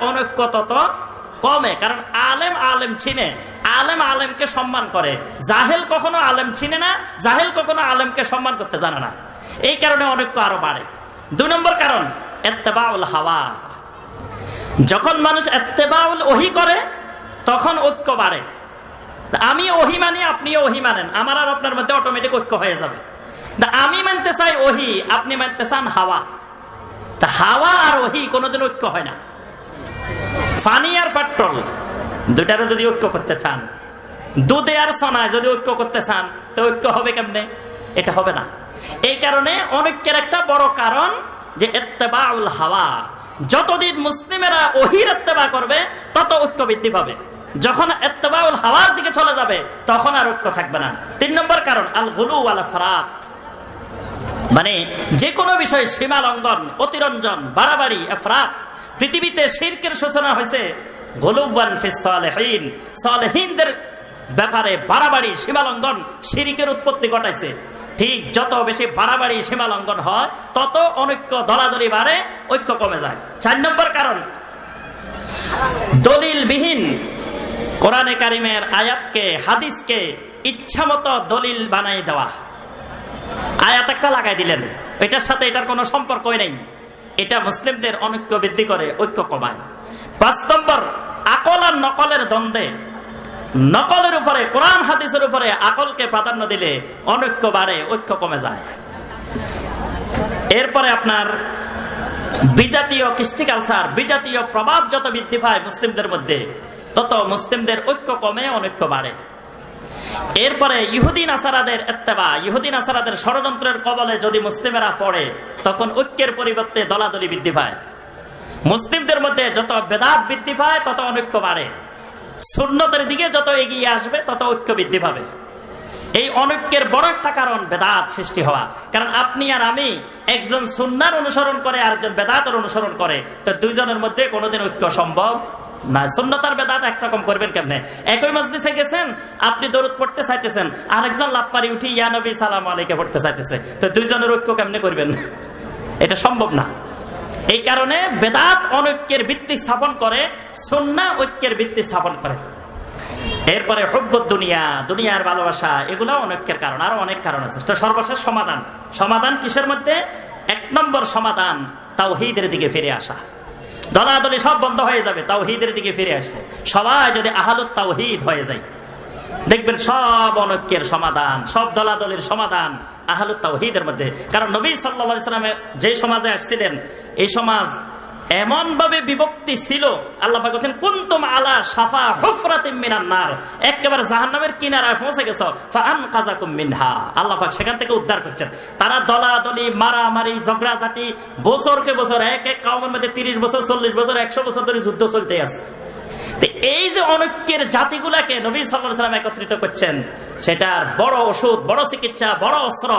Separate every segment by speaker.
Speaker 1: অনৈক্য তত কমে, কারণ আলেম আলেম চিনে। আলেম আলেমকে সম্মান করে। জাহেল কখনো আলেম চিনে না, জাহেল কখনো আলেমকে সম্মান করতে জানে না। এই কারণে অনৈক্য আরও বাড়ে। দুই নম্বর কারণ, এত্তেবাউল হাওয়া। যখন মানুষ এত্তেবাউল ওহি করে, তখন ঐক্য বাড়ে। আমি ওহি মানি, আপনিও ওহি মানেন। আমার আর আপনার মধ্যে অটোমেটিক ঐক্য হয়ে যাবে। আমি মানতে চাই ওহি, আপনি মানতে চান হাওয়া। তা হাওয়া আর ওহি কোনোদিন ঐক্য হয় না। ফানি আর পেট্রোল দুটারও যদি ঐক্য করতে চান। দুধে আর সোনায় যদি ঐক্য করতে চান, তো ঐক্য হবে কেমনে? এটা হবে না। এই কারণে অনৈক্যের একটা বড় কারণ যে এত্তেবাউল হাওয়া, যতদিন মুসলিমেরা ওহির এত্তেবা করবে, তত ঐক্য বৃদ্ধি পাবে। যখন এত্তেবাউল হাওয়ার দিকে চলে যাবে, তখন আর ঐক্য থাকবে না। তিন নম্বর কারণ, আল গুলু আল ফরাত মানে যে কোনো বিষয়ে সীমা লঙ্ঘন, অতিরঞ্জন, বাড়াবাড়ি এফরাত পৃথিবীতে শিরকের সূচনা হয়েছে সালেহীনদের ব্যাপারে বাড়াবাড়ি, সীমা লঙ্ঘন শিরিকের উৎপত্তি ঘটাইছে। ঠিক যত বেশি বাড়াবাড়ি, সীমা লঙ্ঘন হয়, তত অনৈক্য দলাদলি বাড়ে, ঐক্য কমে যায়। চার নম্বর কারণ, দলিলবিহীন কোরআনে কারিমের আয়াতকে, হাদিসকে ইচ্ছা মতো দলিল বানাই দেওয়া। আয়াত একটা লাগাই দিলেন। এটার সাথে এটার কোনো সম্পর্কই নেই। এটা মুসলিমদের অনৈক্য বৃদ্ধি করে, ঐক্য কমায়। পাঁচ নম্বর, আকল আর নকলের দ্বন্দ্বে। নকলের উপরে, কোরআন, হাদিসের উপরে আকলকে প্রাধান্য দিলে অনৈক্য বাড়ে, ঐক্য কমে যায়। এরপরে আপনার বিজাতীয় কৃষ্টি কালচার, বিজাতীয় প্রভাব যত বৃদ্ধি পায় মুসলিমদের মধ্যে, তত মুসলিমদের ঐক্য কমে, অনৈক্য বাড়ে। এরপরে ইহুদিন আসারাদের এত্তেবা ইহুদিন আসারাদের ষড়যন্ত্রের কবলে যদি মুসলিমেরা পড়ে, তখন ঐক্যের পরিবর্তে দলাদলি বৃদ্ধি পায়। মুসলিমদের মধ্যে যত বেদাত বৃদ্ধি পায়, তত অনৈক্য বাড়ে। শূন্যতের দিকে যত এগিয়ে আসবে, তত ঐক্য বৃদ্ধি পাবে। এই অনৈক্যের বড় একটা কারণ বেদাত সৃষ্টি হওয়া। কারণ আপনি আর আমি একজন সুন্নার অনুসরণ করে, আরেকজন বেদাতের অনুসরণ করে, তো দুইজনের মধ্যে কোনোদিন ঐক্য সম্ভব না, সুন্নতার বেদাত একরকম করবেন কেমনে? একই মসজিদে গেছেন, আপনি দরুদ পড়তে চাইতেছেন, আরেকজন লাভপারি উঠি, ইয়া নবী, সালাম আলাইকে পড়তে চাইতেছে। তো দুইজনের ঐক্য কেমনে করবেন? এটা সম্ভব না। এই কারণে বেদাত অনৈক্যের ভিত্তি স্থাপন করে, সুন্না ঐক্যের ভিত্তি স্থাপন করে। এরপরে হব্বত দুনিয়া, দুনিয়ার ভালোবাসা এগুলো অনৈক্যের কারণ, আরও অনেক কারণ আছে। তো সর্বশেষ সমাধান। সমাধান কিসের মধ্যে? এক নম্বর সমাধান তাও হিদের দিকে ফিরে আসা। দলাদলি সব বন্ধ হয়ে যাবে তাও হিদের দিকে ফিরে আসলে। সবাই যদি আহালত তাও হিদ হয়ে যায়, দেখবেন সব অনৈক্যের সমাধান, সব দলাদলির সমাধান আহালুত তাওহিদের মধ্যে। কারণ নবী সাল্লা সাল্লামে যে সমাজে আসছিলেন, এই সমাজ এমন ভাবে বিভক্তি ছিল, আল্লাহ বলছেন, কুনতুম আলা সাফা একেবারে জাহান্নামের কিনারায় পৌঁছে গেছো ফাআন কাযাকুম মিনহা। আল্লাহ পাক সেখান থেকে উদ্ধার করছেন। তারা দলাদলি, মারামারি, ঝগড়াঝাটি, বছরকে বছর, এক এক কাউমের মধ্যে 30 বছর 40 বছর 100 বছর ধরে যুদ্ধ চলতে আছে। এই যে অনৈক্যের জাতিগুলাকে নবী সাল্লাহ একত্রিত করছেন, সেটার বড় ওষুধ, বড় চিকিৎসা, বড় অস্ত্র,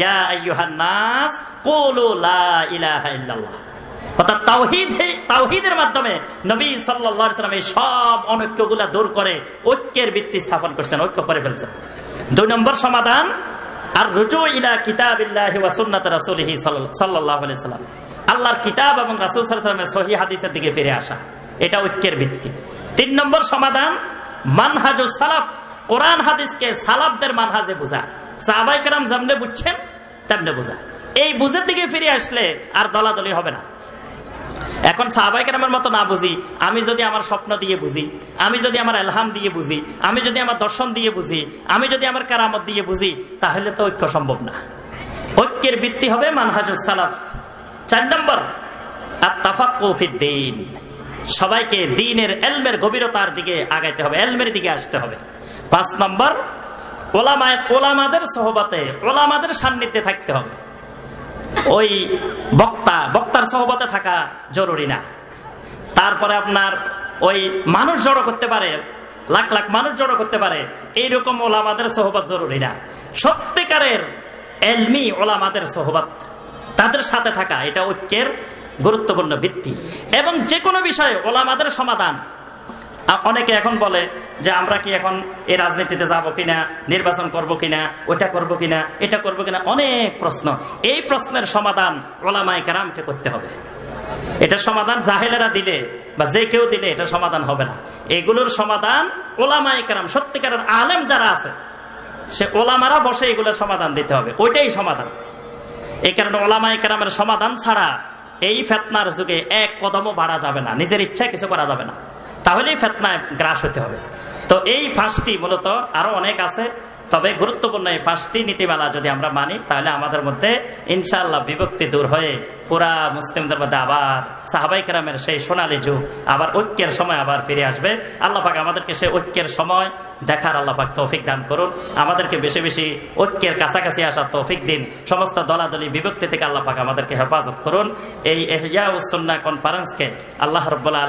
Speaker 1: ইয়া আইয়ুহান্নাস, কুলু লা ইলাহা ইল্লাল্লাহ। অর্থাৎ তাওহিদ তাওহিদের মাধ্যমে নবী এই সব অনৈক্যগুলা দূর করে ঐক্যের ভিত্তি স্থাপন করছেন, ঐক্য করে ফেলছেন। দুই নম্বর সমাধান আর রুজু ইলা ওয়া সুন্নাত সাল্লাম আল্লাহর কিতাব এবং হাদিসের দিকে ফিরে আসা। এটা ঐক্যের ভিত্তি। তিন নম্বর সমাধান মানহাজুল সালাফ। কোরআন হাদিসকে সালাফদের মানহাজে বোঝা। সাহাবাই কেরাম যেমনে বুঝছেন, তেমনে বোঝা। এই বুঝের দিকে ফিরে আসলে আর দলাদলি হবে না। এখন সাহাবাই কেরামের মতো না বুঝি। আমি যদি আমার স্বপ্ন দিয়ে বুঝি, আমি যদি আমার এলহাম দিয়ে বুঝি, আমি যদি আমার দর্শন দিয়ে বুঝি, আমি যদি আমার কারামত দিয়ে বুঝি, তাহলে তো ঐক্য সম্ভব না। ঐক্যের ভিত্তি হবে মানহাজুল সালাফ। চার নম্বর আর তাফাকুফিদ্দিন সবাইকে দিনের এলমের গভীরতার দিকে আগাইতে হবে, এলমের দিকে আসতে হবে। পাঁচ নম্বর, ওলামায় ওলামাদের সহবাতে, ওলামাদের সান্নিধ্যে থাকতে হবে। ওই বক্তা, বক্তার সহবতে থাকা জরুরি না। তারপরে আপনার ওই মানুষ জড়ো করতে পারে, লাখ লাখ মানুষ জড়ো করতে পারে, এইরকম ওলামাদের সহবত জরুরি না। সত্যিকারের এলমি ওলামাদের সহবত তাদের সাথে থাকা, এটা ঐক্যের গুরুত্বপূর্ণ ভিত্তি। এবং যে কোনো বিষয়ে ওলামাদের সমাধান অনেকে এখন বলে যে আমরা কি এখন এই রাজনীতিতে যাব কিনা, নির্বাচন করব কিনা, ওটা করব কিনা, এটা করব কিনা, অনেক প্রশ্ন। এই প্রশ্নের সমাধান ওলামাই কারামকে করতে হবে। এটা সমাধান জাহেলেরা দিলে বা যে কেউ দিলে এটা সমাধান হবে না। এগুলোর সমাধান ওলামাই কারাম, সত্যিকারের আলেম যারা আছে, সে ওলামারা বসে এগুলোর সমাধান দিতে হবে। ওইটাই সমাধান। এই কারণে ওলামাই কারামের সমাধান ছাড়া এই ফেতনার যুগে এক কদমও বাড়া যাবে না। নিজের ইচ্ছায় কিছু করা যাবে না। তাহলেই ফেতনায় গ্রাস হতে হবে। তো এই পাঁচটি মূলত আরও অনেক আছে, তবে গুরুত্বপূর্ণ এই পাঁচটি নীতিমালা যদি আমরা মানি, তাহলে আমাদের মধ্যে ইনশাআল্লাহ বিভক্তি দূর হয়ে পুরা মুসলিমদের মধ্যে আবার সাহাবাই কেরামের সেই সোনালী যুগ, আবার ঐক্যের সময় আবার ফিরে আসবে। আল্লাহ পাক আমাদেরকে সেই ঐক্যের সময় দেখার আল্লাহ পাক তৌফিক দান করুন। আমাদেরকে বেশি বেশি ঐক্যের কাছাকাছি আসার তৌফিক দিন। সমস্ত দলাদলি বিভক্তি থেকে আল্লাহ পাক আমাদেরকে হেফাজত করুন। এই এহিয়া উসন্না কনফারেন্সকে আল্লাহ রব্বুল্লাহ